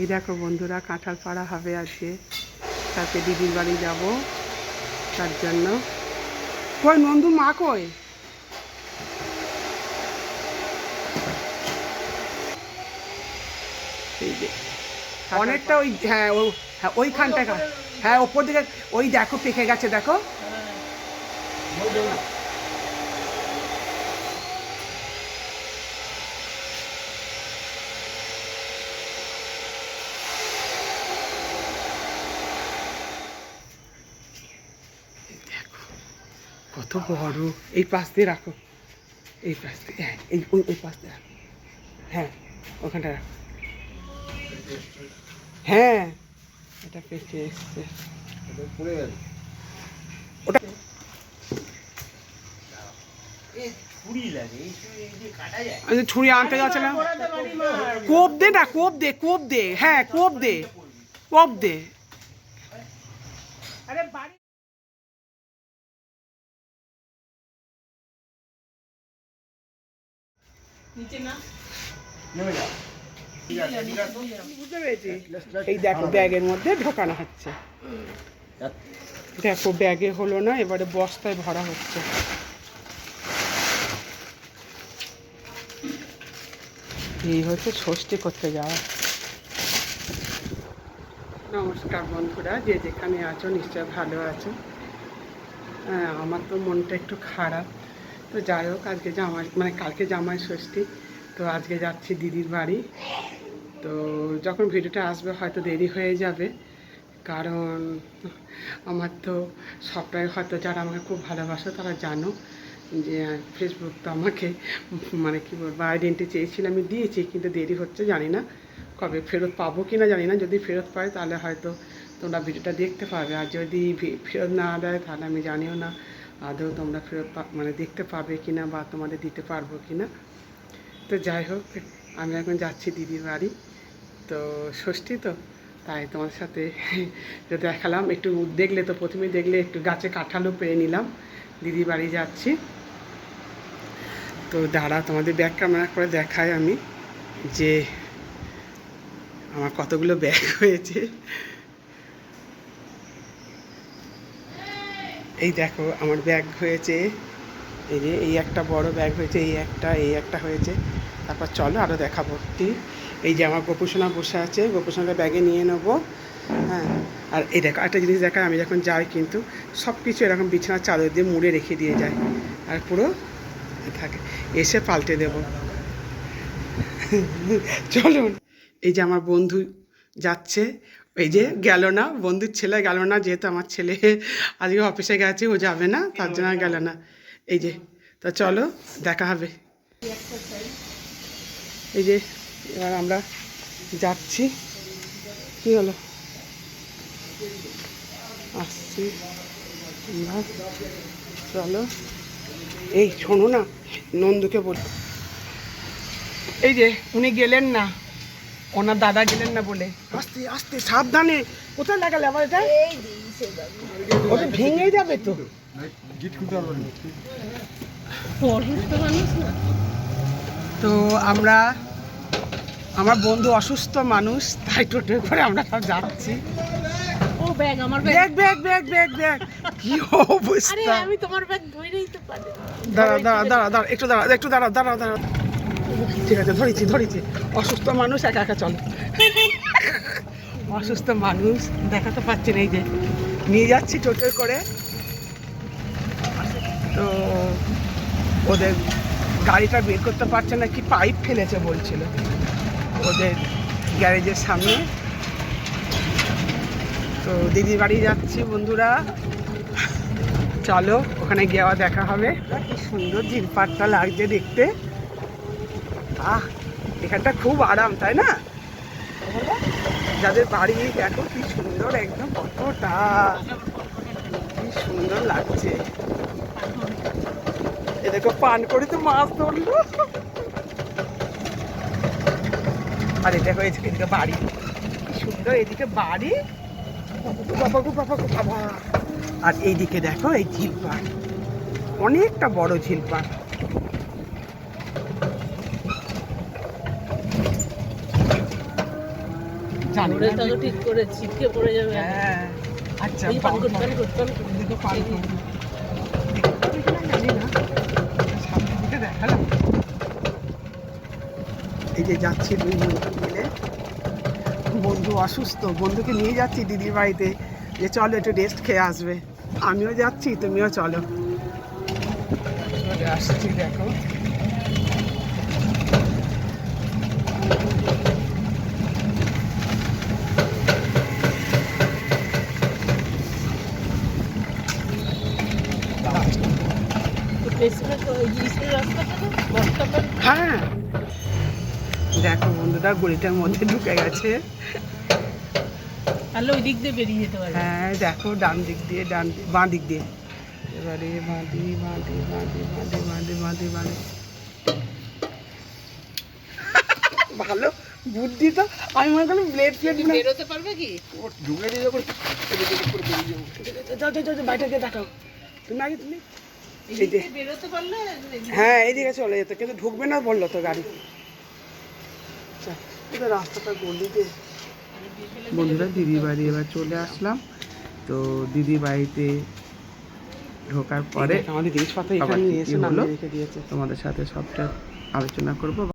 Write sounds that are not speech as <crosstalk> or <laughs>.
এই দেখো বন্ধুরা কাঁঠাল পাড়া হবে আজকে তাকে দিদির বাড়ি যাব তার জন্য। কই নন্দু মা কই? অনেকটা ওই হ্যাঁ ও হ্যাঁ ওইখানটা হ্যাঁ ওপর দিকে ওই দেখো পেকে গেছে দেখো। দেখো কত বড়। এই পাশ দিয়ে রাখো। এই পাশ দিয়ে হ্যাঁ এই ওই ওই পাশ দিয়ে রাখো। হ্যাঁ ওখানটা রাখো। হ্যাঁ এটা পেকে এসছে। ওটা আমি ছুরি আনতে যাচ্ছিলাম কোপ দে না কোপ দে কোপ দে। হ্যাঁ কোপ দে কোপ দে। বুঝতে পেরেছি এই দেখো ব্যাগের মধ্যে ঢোকানো হচ্ছে। দেখো ব্যাগে হলো না এবারে বস্তায় ভরা হচ্ছে। এই হচ্ছে ষষ্ঠী করতে যাওয়া। নমস্কার বন্ধুরা যে যেখানে আছো নিশ্চয় ভালো আছো। হ্যাঁ আমার তো মনটা একটু খারাপ। তো যাই হোক, আজকে জামাই মানে কালকে জামাই ষষ্ঠী, তো আজকে যাচ্ছি দিদির বাড়ি। তো যখন ভিডিওটা আসবে, হয়তো দেরি হয়ে যাবে, কারণ আমার তো সবটাই হয়তো যারা আমাকে খুব ভালোবাসো তারা জানো যে ফেসবুক তো আমাকে মানে কী বলব আইডেন্টি চেয়েছিল, আমি দিয়েছি, কিন্তু দেরি হচ্ছে, জানি না কবে ফেরত পাবো কি না জানি না। যদি ফেরত পাই, তাহলে হয়তো তোমরা ভিডিওটা দেখতে পাবে। আর যদি ফেরত না দেয়, তাহলে আমি জানিও না। আদৌ তোমরা ফেরত মানে দেখতে পাবে কি না বা তোমাদের দিতে পারব কি না তো যাই হোক, আমি এখন যাচ্ছি দিদির বাড়ি। তো ষষ্ঠী তো, তাই তোমার সাথে <laughs> দেখালাম, একটু দেখলে তো প্রথমে দেখলে একটু গাছে কাঁঠালও পেয়ে নিলাম। দিদির বাড়ি যাচ্ছি। তো দাঁড়া, তোমাদের ব্যাগ ক্যামেরা করে দেখাই আমি যে আমার কতগুলো ব্যাগ হয়েছে। এই দেখো, আমার ব্যাগ হয়েছে। এই যে, এই একটা বড় ব্যাগ হয়েছে, এই একটা এই একটা হয়েছে। তারপর চলো আরও দেখাবো কি এই যে আমার গোপুসোনা বসে আছে, গোপুসোনাটা ব্যাগে নিয়ে নেব। হ্যাঁ আর এই দেখো একটা জিনিস দেখায় আমি যখন যাই কিন্তু সব কিছু এরকম বিছানার চাদর দিয়ে মুড়ে রেখে দিয়ে যায়। আর পুরো থাকে, এসে পাল্টে দেব। চলুন। এই যে আমার বন্ধু যাচ্ছে এই যে গেল না, বন্ধুর ছেলে গেল না, যেহেতু আমার ছেলে আজকে অফিসে গেছে, ও যাবে না, তার জন্য গেল না। এই যে, তা চলো, দেখা হবে। এই যে, এবার আমরা যাচ্ছি। কি হলো? আসছি চলো। এই, শোনো না, নন্দুকে বল এই যে, উনি গেলেন না। ওনার দাদা গেলেন না বলে। আস্তে আস্তে সাবধানে। কোথায় লাগালে আবার এটা? ওটা ভেঙে যাবে তো। তো আমরা আমার বন্ধু অসুস্থ মানুষ তাই টোটো করে আমরা সব যাচ্ছি। ও ব্যাগ আমার bag. Bag bag bag bag bag. কি আরে আমি তোমার ব্যাগ পারি দাঁড়া দাঁড়া দাঁড়া দাঁড়া একটু দাঁড়া একটু দাঁড়া দাঁড়া দাঁড়া ঠিক আছে, ধরেছি ধরেছি। অসুস্থ মানুষ একা একা চলো। অসুস্থ মানুষ দেখাতে না এই যে, নিয়ে যাচ্ছি টোটো করে। তো ওদের গাড়িটা বের করতে পারছে না, কি পাইপ ফেলেছে বলছিল। ওদের গ্যারেজের সামনে। তো দিদির বাড়ি যাচ্ছি বন্ধুরা। চলো, ওখানে গিয়ে দেখা হবে। কি সুন্দর ঝিলপাটটা লাগছে দেখতে। আহ এখানটা খুব আরাম, তাই না? যাদের বাড়ি, দেখো কি সুন্দর একদম কতটা। কি সুন্দর লাগছে। এ দেখো পান করে তো মাছ ধরলো। আর দেখো এদিকে এদিকে বাড়ি। কি সুন্দর এদিকে বাড়ি। বাবা গো বাবা। গো বাবা আর এইদিকে দেখো এই ঝিলপাট অনেকটা বড় ঝিলপাট জানি। ঠিক করে ছিটকে পড়ে যাবে। হ্যাঁ আচ্ছা দেখালাম। এই যে যাচ্ছি দুই বন্ধু মিলে। বন্ধু অসুস্থ বন্ধুকে নিয়ে যাচ্ছি দিদির বাড়িতে। যে চলো একটু রেস্ট খেয়ে আসবে। আমিও যাচ্ছি তুমিও চলো। চলে আসছি দেখো তো পেছনে তো ওই যে স্কুলের রাস্তাটা না, বস্তাটা হ্যাঁ। দেখো বন্ধুটা গলিটার মধ্যে ঢুকে গেছে। তাহলে ওই দিক দিয়ে বেরিয়ে যেতে হ্যাঁ দেখো ডান দিক দিয়ে ডান বাঁ দিক দিয়ে। এবারে বাঁধি বাঁধি বাঁধি বাঁধি বাঁধি বাঁধি বাঁধি <laughs> ভালো বুদ্ধি তো আমি মনে করলাম ব্লেড ফ্লেড বেরোতে পারবে কি? ঢুকে দিয়ে যখন যাও যাও যাও যাও, বাইরে গিয়ে দেখাও। তুমি আগে তুমি হ্যাঁ এইদিকে চলে যেত কিন্তু ঢুকবে না বলল তো গাড়ি। আচ্ছা, রাস্তাটা গলিতে বন্ধুরা দিদি বাড়ি এবার চলে আসলাম। তো দিদি বাড়িতে ঢোকার পরে আমাদের জিনিসপত্র এখানে নিয়ে এসে তোমাদের সাথে সবটা আলোচনা করব।